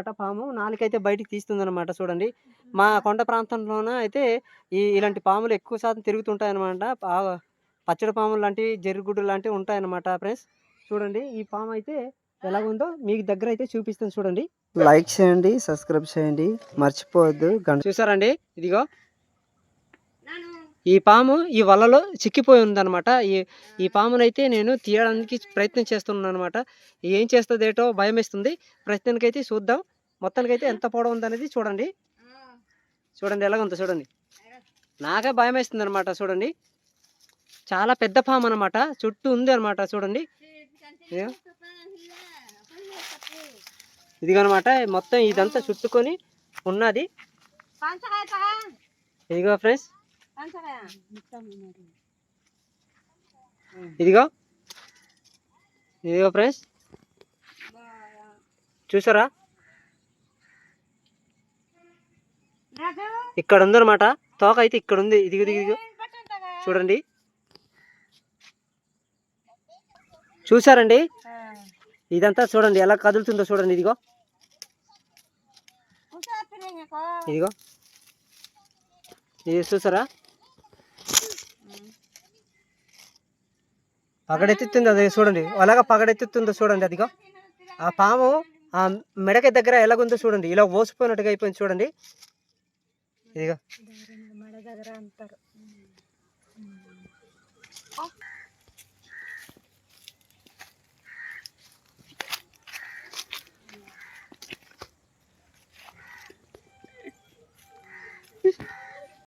అట పాము నాలుకైతే బయటికి తీస్తుంది అనమాట చూడండి మా కొండ ప్రాంతంలోన అయితే ఈ ఇలాంటి పాములు ఎక్కువ శాతం తిరుగుతుంటాయి అనమాట పచ్చడి పాములు లాంటివి జరుగుడు లాంటివి ఉంటాయి అనమాట ఫ్రెండ్స్. చూడండి ఈ పాము అయితే ఎలాగుందో మీకు దగ్గర అయితే చూపిస్తాను చూడండి. లైక్ చేయండి సబ్స్క్రైబ్ చేయండి. మర్చిపోవద్దు. చూసారండి? ఇదిగో ఈ పాము ఈ వలలో చిక్కిపోయి ఉందన్నమాట. ఈ ఈ పామునైతే నేను తీయడానికి ప్రయత్నం చేస్తున్నాను అనమాట ఏం చేస్తుంది ఏటో భయం వేస్తుంది ప్రస్తుతానికైతే చూద్దాం. మొత్తానికైతే ఎంత పొడవు ఉందనేది చూడండి. చూడండి ఎలాగ ఉందో చూడండి. నాకే భయం వేస్తుంది అనమాట చూడండి. చాలా పెద్ద పాము అనమాట చుట్టూ ఉంది అనమాట చూడండి. ఇదిగో. ఇదిగోనమాట మొత్తం ఇదంతా చుట్టుకొని ఉన్నది. ఇదిగో ఫ్రెండ్స్ ఇదిగో. ఇదిగో ఫ్రెండ్స్. చూసారా? ఇక్కడ ఉందన్నమాట తోక అయితే ఇక్కడ ఉంది ఇదిగో ఇదిగో. చూడండి. చూసారండి? ఇదంతా చూడండి. ఎలా కదులుతుందో చూడండి. ఇదిగో. ఇదిగో. ఇది చూసారా? పగడెత్తుతుంది అది చూడండి. అలాగా పగడెత్తుతుందో చూడండి అదిగో. ఆ పాము ఆ మెడక దగ్గర ఎలాగుందో చూడండి. ఇలా ఓసిపోయినట్టుగా అయిపోయింది చూడండి. ఇదిగో.